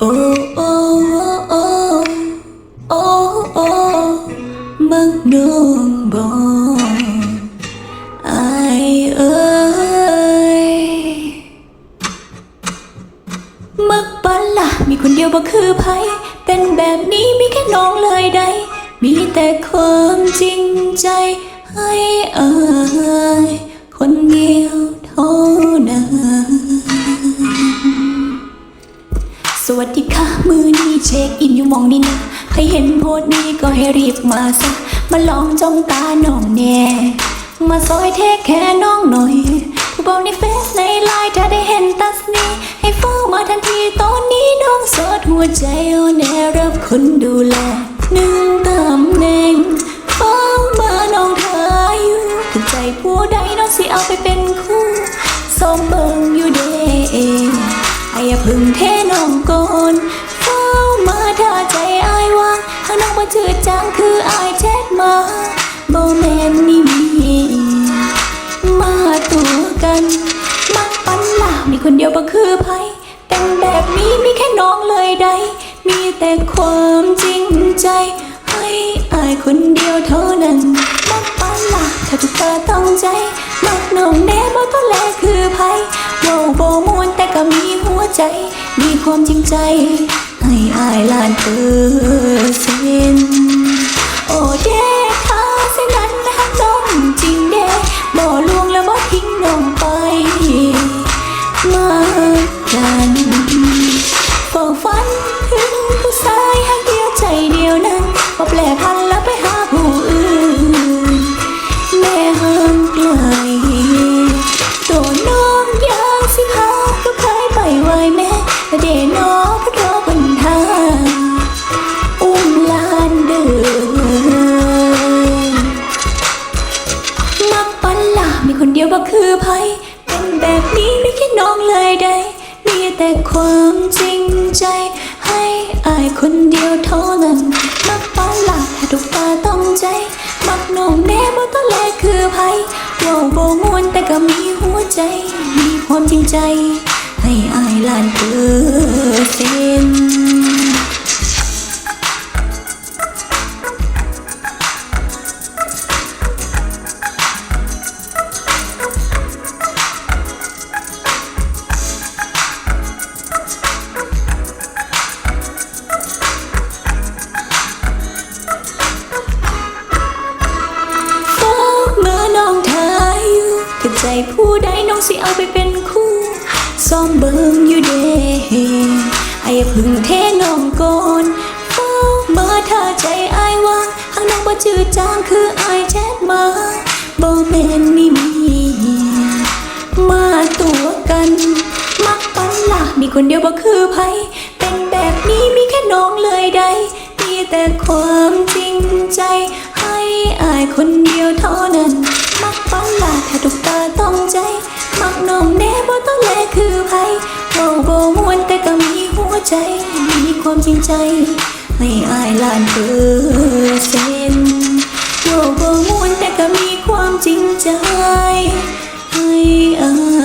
โอ้โอ้โอ้โอ้โอ้มักน้องบอกอเอ้ยมักปันละ มีคนเดียวบ่คือไผเป็นแบบนี้มีแค่น้องเลยได้มีแต่ความจริงใจให้เอาย สวัสดีค่ะ มือนี้เช็คอินอยู่มองนี่นะใครเห็นโพสต์นี้ก็ให้รีบมาซะมาลองจ้องตาน้องแน่มาซอยเทคแค่น้องหน่อยผู้บอกในเฟซในไลน์ถ้าได้เห็นตัสนี้ ให้เฝ้ามาทันทีตอนนี้น้องสดหัวใจอ่อนแอรับคนดูแลหนึ่งตา ถ้าน้อจืดจางคืออายแชทมาโมเมนต์นี่มีมาตัวกันมักปันล่ามีคนเดียวบ่คือไผเป็นแบบนี้มีแค่น้องเลยได้มีแต่ความจริงใจ ให้อายคนเดียวเท่านั้นมักปันล่าถ้าทุกตาต้องใจมักน้องแน่บ่ต้องแลคือไผโยโบมวนแต่ก็มีหัวใจ มีความจริงใจ ให้อายลานเปอ มีคนเดียวบ่คือไผเป็นแบบนี้ไม่แค่น้องเลยได้ มีแต่ความจริงใจ ให้อายคนเดียวเท่านั้นมักปันล่ะถ้ทุกตาต้องใจ มักน้องแน่บ่ต้องแลคือไผเว้าบ่ม่วนแต่ก็มีหัวใจ มีความจริงใจ ให้อายลานเปอร์เซ็นต์ ผู้ใดน้องสิเอาไปเป็นคู่ซ้อมเบิ่งอยู่เด้ไอ้พึ่งเทน้องก่อนเฝ้าเมื่อถ้าใจอายว่างหากน้องบ่จืดจางคืออายแชทมาบ่แม่นนี่มีมาตัวกัน มักปันล่ะมีคนเดียวบ่คือไผเป็นแบบนี้มีแค่น้องเลยได้มีแต่ความจริงใจ ให้อายคนเดียวเท่านั้น มักปันล่ะถ้าทุกตาต้องใจ มักน้องแน่บ่ต้องแลคือไผเว้าบ่มวนแต่ก็มีหัวใจ มีความจริงใจให้อายล้านเปอร์เซ็นต์เว้าบ่มวนแต่ก็มีความจริงใจให้อาย